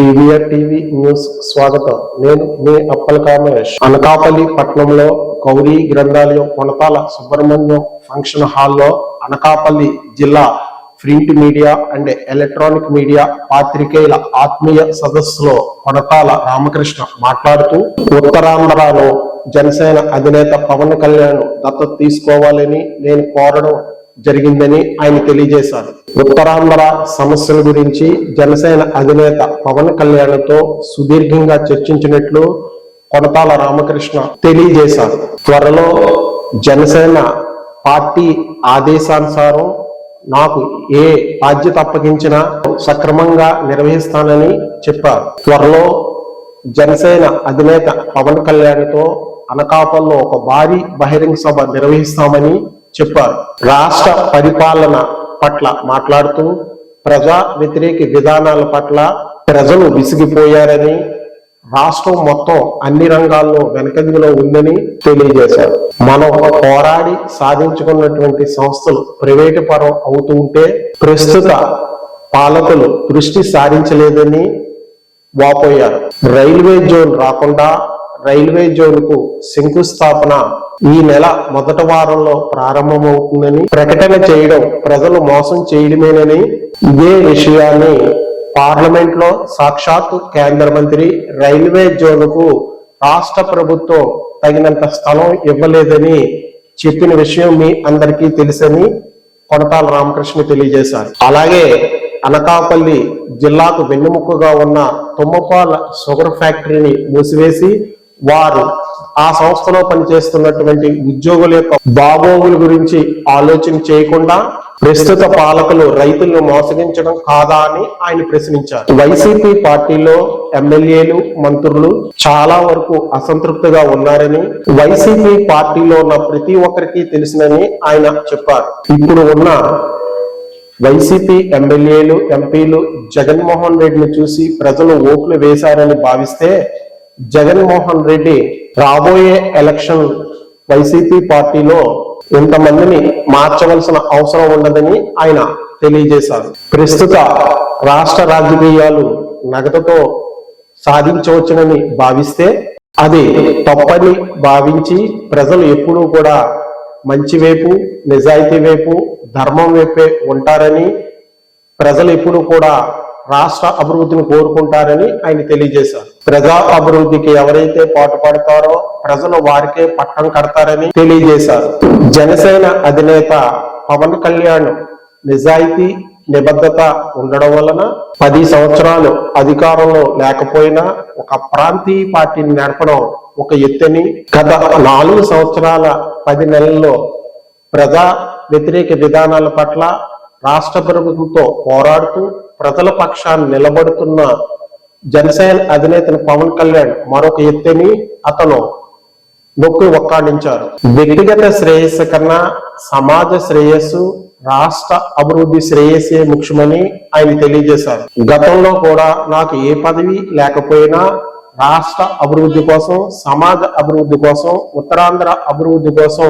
TVR TV news స్వాగతం. నేను మీ అప్పల కామేష్. అనకాపల్లి పట్టణంలో గౌరీ గ్రంథాలయం కొనతాల సుబ్రహ్మణ్యం ఫంక్షన్ హాల్లో అనకాపల్లి జిల్లా print media and electronic media పాత్రికేయుల ఆత్మీయ సదస్సులో కొనతాల రామకృష్ణ మాట్లాడుతూ ఉత్తరాంధ్రలో జనసేన అధినేత పవన్ కళ్యాణ్ దత్తత తీసుకోవాలని నేను కోరడం జరిగిందని ఆయన తెలియజేశారు. ఉత్తరాంధ్ర సమస్యల గురించి జనసేన అధినేత పవన్ కళ్యాణ్తో సుదీర్ఘంగా చర్చించినట్లు కొడతాల రామకృష్ణ తెలియజేశారు. త్వరలో జనసేన పార్టీ ఆదేశానుసారం నాకు ఏ బాధ్యత అప్పగించినా సక్రమంగా నిర్వహిస్తానని చెప్పారు. త్వరలో జనసేన అధినేత పవన్ కళ్యాణ్తో అనకాపల్లో ఒక భారీ బహిరంగ సభ నిర్వహిస్తామని చెప్పారు. రాష్ట్ర పరిపాలన పట్ల మాట్లాడుతూ ప్రజా వ్యతిరేక విధానాల పట్ల ప్రజలు విసిగిపోయారని రాష్ట్రం మొత్తం అన్ని రంగాల్లో వెనకదిలో ఉందని తెలియజేశారు. మనం పోరాడి సాధించుకున్నటువంటి సంస్థలు ప్రైవేటు పరం అవుతూ ఉంటే ప్రస్తుత పాలకులు దృష్టి సారించలేదని వాపోయారు. రైల్వే జోన్ రాకుండా రైల్వే జోన్కు శంకుస్థాపన ఈ నెల మొదటి వారంలో ప్రారంభమవుతుందని ప్రకటన చేయడం ప్రజలు మోసం చేయడమేనని ఇదే విషయాన్ని పార్లమెంట్లో సాక్షాత్తు కేంద్ర మంత్రి రైల్వే జోన్కు రాష్ట్ర ప్రభుత్వం తగినంత స్థలం ఇవ్వలేదని చెప్పిన విషయం మీ అందరికీ తెలుసని కొనతాల రామకృష్ణ తెలియజేశారు. అలాగే అనకాపల్లి జిల్లాకు వెన్నెముకగా ఉన్న తుమ్మపాల షుగర్ ఫ్యాక్టరీని మూసివేసి వారు ఆ సంస్థలో పనిచేస్తున్నటువంటి ఉద్యోగుల యొక్క బాగోగుల గురించి ఆలోచన చేయకుండా ప్రస్తుత పాలకులు రైతులను మోసగించడం కాదా అని ఆయన ప్రశ్నించారు. వైసీపీ పార్టీలో ఎమ్మెల్యేలు మంత్రులు చాలా వరకు అసంతృప్తిగా ఉన్నారని వైసీపీ పార్టీలో ఉన్న ప్రతి ఒక్కరికి తెలిసినని ఆయన చెప్పారు. ఇప్పుడు ఉన్న వైసీపీ ఎమ్మెల్యేలు ఎంపీలు జగన్మోహన్ రెడ్డిని చూసి ప్రజలు ఓట్లు వేశారని భావిస్తే జగన్మోహన్ రెడ్డి రాబోయే ఎలక్షన్ వైసీపీ పార్టీలో ఇంతమందిని మార్చవలసిన అవసరం ఉండదని ఆయన తెలియజేశారు. ప్రస్తుత రాష్ట్ర రాజకీయాలు నగదుతో సాధించవచ్చునని భావిస్తే అది తప్పని భావించి ప్రజలు ఎప్పుడూ కూడా మంచి వైపు నిజాయితీ వైపు ధర్మం వైపే ఉంటారని ప్రజలు ఎప్పుడు కూడా రాష్ట్ర అభివృద్ధిని కోరుకుంటారని ఆయన తెలియజేశారు. ప్రజా అభివృద్ధికి ఎవరైతే పాటుపడతారో ప్రజలు వారికే పట్టం కడతారని తెలియజేశారు. జనసేన అధినేత పవన్ కళ్యాణ్ నిజాయితీ నిబద్ధత ఉండడం వలన పది సంవత్సరాలు అధికారంలో లేకపోయినా ఒక ప్రాంతీయ పార్టీని నడపడం ఒక ఎత్తుని గత నాలుగు సంవత్సరాల పది నెలల్లో ప్రజా వ్యతిరేక విధానాల పట్ల రాష్ట్ర ప్రభుత్వంతో పోరాడుతూ ప్రజల పక్షాన్ని నిలబడుతున్న జనసేన అధినేతను పవన్ కళ్యాణ్ మరొక ఎత్తిని అతను నొక్కి ఒక్కాడించారు. వ్యక్తిగత శ్రేయస్సు కన్నా సమాజ శ్రేయస్సు రాష్ట్ర అభివృద్ధి శ్రేయస్సే ముఖ్యమని ఆయన తెలియజేశారు. గతంలో కూడా నాకు ఏ పదవి లేకపోయినా రాష్ట్ర అభివృద్ధి కోసం సమాజ అభివృద్ధి కోసం ఉత్తరాంధ్ర అభివృద్ధి కోసం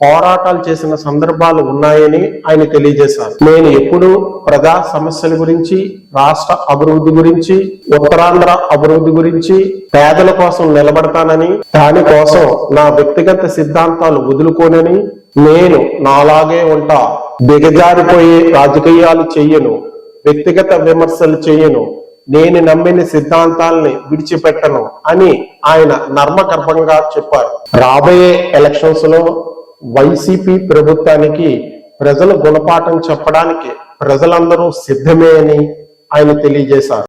పోరాటాలు చేసిన సందర్భాలు ఉన్నాయని ఆయన తెలియజేశారు. నేను ఎప్పుడు ప్రజా సమస్యల గురించి రాష్ట్ర అభివృద్ధి గురించి ఉత్తరాంధ్ర అభివృద్ధి గురించి పేదల కోసం నిలబడతానని దానికోసం నా వ్యక్తిగత సిద్ధాంతాలు వదులుకోనని నేను నాలాగే ఉంటా దిగజారిపోయే రాజకీయాలు చెయ్యను వ్యక్తిగత విమర్శలు చెయ్యను నేను నమ్మిన సిద్ధాంతాలని విడిచిపెట్టను అని ఆయన నర్మగర్భంగా చెప్పారు. రాబోయే ఎలక్షన్స్లో వైసీపీ ప్రభుత్వానికి ప్రజలు గుణపాఠం చెప్పడానికి ప్రజలందరూ సిద్ధమే అని ఆయన తెలియజేశారు.